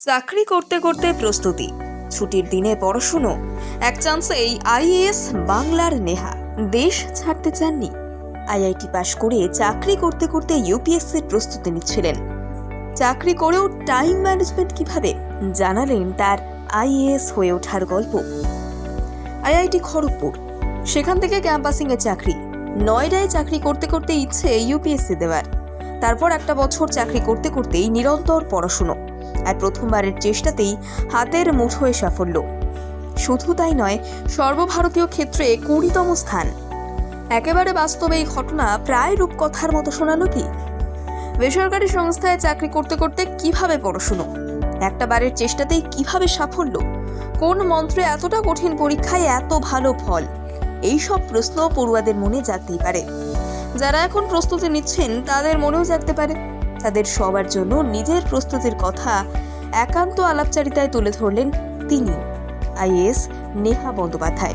চাকরি করতে করতে প্রস্তুতি। ছুটির দিনে পড়াশুনো। এক চান্সে চান্সেই আইএএস বাংলার নেহা। দেশ ছাড়তে চাননি। আইআইটি পাশ করে চাকরি করতে করতে ইউপিএসসির প্রস্তুতি নিচ্ছিলেন। চাকরি করেও টাইম ম্যানেজমেন্ট কীভাবে? জানালেন তার আইএএস হয়ে ওঠার গল্প। আইআইটি খড়গপুর। সেখান থেকে ক্যাম্পাসিংয়ে চাকরি। নয়ডায় চাকরি করতে করতে ইচ্ছে ইউপিএসসি দেওয়ার। তারপর একটা বছর চাকরি করতে করতেই নিরন্তর পড়াশুনো। আর প্রথমবারের চেষ্টাতেই হাতের মুঠোয় সাফল্য। শুধু তাই নয়, সর্বভারতীয় ক্ষেত্রে কুড়িতম স্থান। একেবারে বাস্তবে এই ঘটনা প্রায় রূপকথার মতো শোনালো কি? বেসরকারি সংস্থায় চাকরি করতে করতে কীভাবে পড়াশুনো? একটা বারের চেষ্টাতেই কীভাবে সাফল্য? কোন মন্ত্রে এতটা কঠিন পরীক্ষায় এত ভালো ফল? এই সব প্রশ্ন পড়ুয়াদের মনে জাগতেই পারে। যারা এখন প্রস্তুতি নিচ্ছেন, তাদের মনেও জাগতে পারে। তাদের সবার জন্য নিজের প্রস্তুতির কথা একান্ত আলাপচারিতায় তুলে ধরলেন তিনি আইএস নেহা বন্দ্যোপাধ্যায়।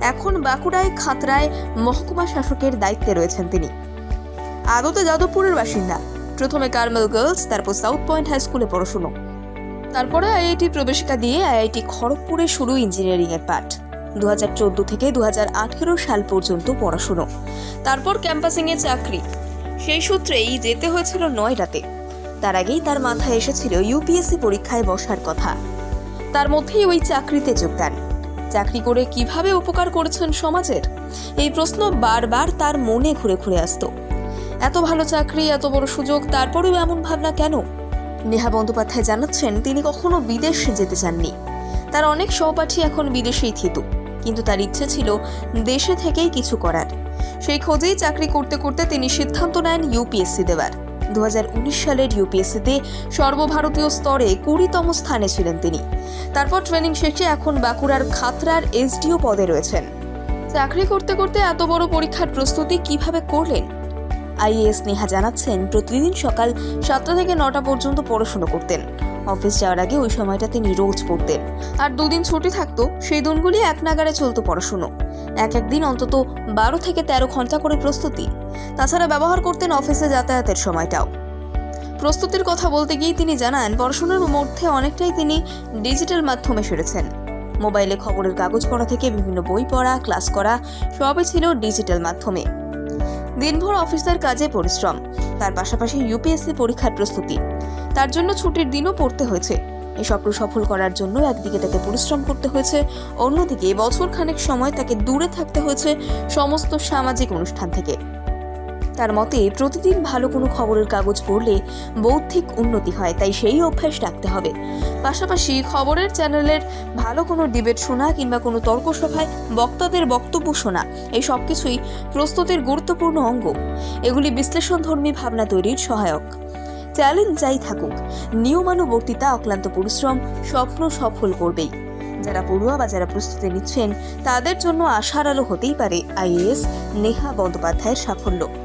এখন বাঁকুড়ায় খাতরায় মহকুমা শাসকের দায়িত্বে রয়েছেন তিনি। আদতে যাদবপুরের বাসিন্দা। প্রথমে কার্মেল গার্লস, তারপর সাউথ পয়েন্ট হাই স্কুলে পড়াশুনো। তারপরে আইআইটি প্রবেশিকা দিয়ে আইআইটি খড়গপুরে শুরু ইঞ্জিনিয়ারিং এর পাঠ। দু হাজার চোদ্দ থেকে দু হাজার আঠেরো সাল পর্যন্ত পড়াশুনো। তারপর ক্যাম্পাসিংয়ে চাকরি। সেই সূত্রেই যেতে হয়েছিল নয়ডাতে তার আগেই তার মাথায় এসেছিল ইউপিএসসি পরীক্ষায় বসার কথা। তার মধ্যেই ওই চাকরিতে যোগদান। চাকরি করে কীভাবে উপকার করেছেন সমাজের? এই প্রশ্ন বারবার তার মনে ঘুরে ঘুরে আসতো। এত ভালো চাকরি, এত বড় সুযোগ, তারপরেও এমন ভাবনা কেন? নেহা বন্দ্যোপাধ্যায় জানাচ্ছেন, তিনি কখনো বিদেশে যেতে চাননি। তার অনেক সহপাঠী এখন বিদেশেই থিত। কিন্তু তার ইচ্ছে ছিল দেশে থেকেই কিছু করার। সেই খোঁজেই চাকরি করতে করতে তিনি সিদ্ধান্ত নেন ইউপিএসসি দেওয়ার। দু সালের ইউপিএসসিতে সর্বভারতীয় স্তরে কুড়িতম স্থানে ছিলেন তিনি। তারপর ট্রেনিং শেষে এখন বাঁকুড়ার খাতরার এসডিও পদে রয়েছেন। চাকরি করতে করতে এত বড় পরীক্ষার প্রস্তুতি কীভাবে করলেন? আইএএস নেহা জানাচ্ছেন, প্রতিদিন সকাল সাতটা থেকে নটা পর্যন্ত পড়াশুনো করতেন। অফিস যাওয়ার আগে ওই সময়টা তিনি রোজ পড়তেন। আর দুদিন ছুটি থাকতো, সেই দিনগুলি এক নাগারে চলতো পড়াশুনো। এক এক দিন অন্তত বারো থেকে তেরো ঘণ্টা করে প্রস্তুতি। তাছাড়া ব্যবহার করতেন অফিসে যাতায়াতের সময়টাও। প্রস্তুতির কথা বলতে গিয়ে তিনি জানান, পড়াশোনার মধ্যে অনেকটাই তিনি ডিজিটাল মাধ্যমে সেরেছেন। মোবাইলে খবরের কাগজ পড়া থেকে বিভিন্ন বই পড়া, ক্লাস করা, সবই ছিল ডিজিটাল মাধ্যমে। দিনভর অফিসের কাজে পরিশ্রম, তার পাশাপাশি ইউপিএসসি পরীক্ষার প্রস্তুতি। তার জন্য ছুটির দিনও পড়তে হয়েছে। এই স্বপ্ন সফল করার জন্য একদিকে তাকে পরিশ্রম করতে হয়েছে, অন্যদিকে বছর খানেক সময় তাকে দূরে থাকতে হয়েছে সমস্ত সামাজিক অনুষ্ঠান থেকে। তার মতে, প্রতিদিন ভালো কোনো খবরের কাগজ পড়লে বৌদ্ধিক উন্নতি হয়, তাই সেই অভ্যাস রাখতে হবে। পাশাপাশি খবরের চ্যানেলের ভালো কোনো ডিবেট শোনা কিংবা কোনো তর্ক সভায় বক্তাদের বক্তব্য শোনা, এই সব কিছুই প্রস্তুতির গুরুত্বপূর্ণ অঙ্গ। এগুলি বিশ্লেষণধর্মী ভাবনা তৈরির সহায়ক। চ্যালেঞ্জ যাই থাকুক, নিয়মানুবর্তিতা, অক্লান্ত পরিশ্রম স্বপ্ন সফল করবেই। যারা পড়ুয়া বা যারা প্রস্তুতি নিচ্ছেন, তাদের জন্য আশার আলো হতেই পারে আইএএস নেহা বন্দ্যোপাধ্যায়ের সাফল্য।